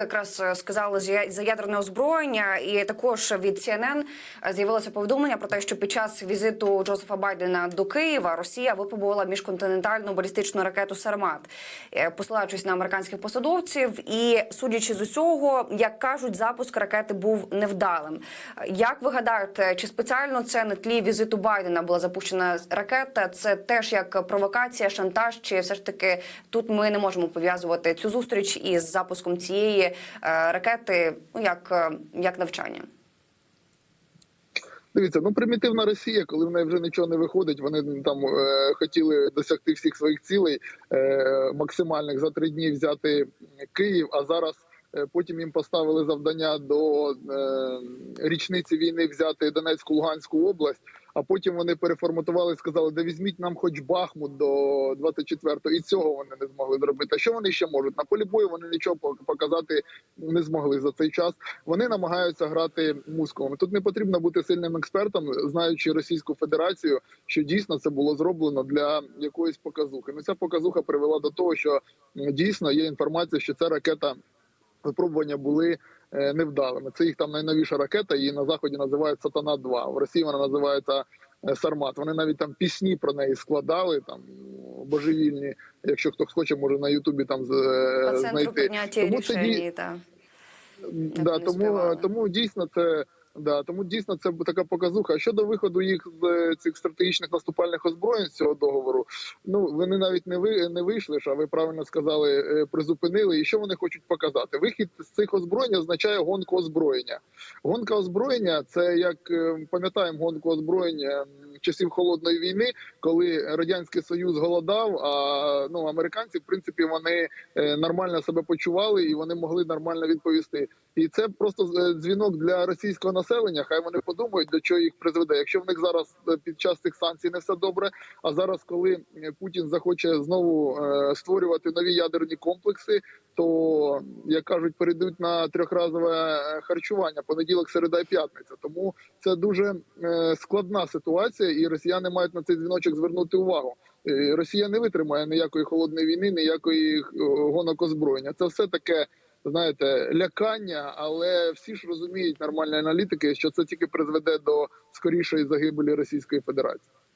Якраз е, сказали за ядерне озброєння, і також від CNN з'явилося повідомлення про те, що під час візиту Джозефа Байдена до Києва Росія випробувала міжконтинентальну балістичну ракету Сармат, е, посилаючись на американських посадовців. І судячи з усього, як кажуть, запуск ракети був невдалим. Як ви гадаєте, чи спеціально це на тлі візиту Байдена була запущена ракета? Це теж як провокація, шантаж, чи все ж таки тут ми не можемо пов'язувати цю зустріч із запуском цієї е, ракети, ну як, е, як навчання? Дивіться, ну примітивна Росія, коли в неї вже нічого не виходить, вони там е, хотіли досягти всіх своїх цілей е, максимальних за три дні взяти Київ. А зараз потім їм поставили завдання до е, річниці війни взяти Донецьку Луганську область. А потім вони переформатували сказали, да візьміть нам хоч Бахмут до 24-го. І цього вони не змогли зробити. А що вони ще можуть? На полі бою вони нічого показати не змогли за цей час. Вони намагаються грати мускулами. Тут не потрібно бути сильним експертом, знаючи Російську Федерацію, що дійсно це було зроблено для якоїсь показухи. Ну ця показуха привела до того, що дійсно є інформація, що ця ракета випробування були е, невдалими. Це їх там найновіша ракета. Її на заході називають Сатана 2 В Росії вона називається е, Сармат. Вони навіть там пісні про неї складали там божевільні. Якщо хто хоче, може на Ютубі там з- е, центру знайти. Тому рішень та Да, тому, тому дійсно це. Да, тому дійсно це така показуха. Щодо виходу їх з е, цих стратегічних наступальних озброєнь з цього договору, ну вони навіть не ви не вийшли. а ви правильно сказали, е, призупинили. І що вони хочуть показати? Вихід з цих озброєнь означає гонку озброєння. Гонка озброєння це як е, пам'ятаємо гонку озброєння часів холодної війни, коли радянський союз голодав. А ну американці, в принципі, вони нормально себе почували і вони могли нормально відповісти. І це просто дзвінок для російського населення. Хай вони подумають, до чого їх призведе. Якщо в них зараз е, під час цих санкцій не все добре. А зараз, коли е, Путін захоче знову е, створювати нові ядерні комплекси, то як кажуть, перейдуть на трьохразове харчування понеділок, середа і п'ятниця. Тому це дуже складна ситуація, і росіяни мають на цей дзвіночок звернути увагу. Росія не витримає ніякої холодної війни, ніякої гонок озброєння. Це все таке знаєте, лякання, але всі ж розуміють нормальні аналітики, що це тільки призведе до скорішої загибелі Російської Федерації.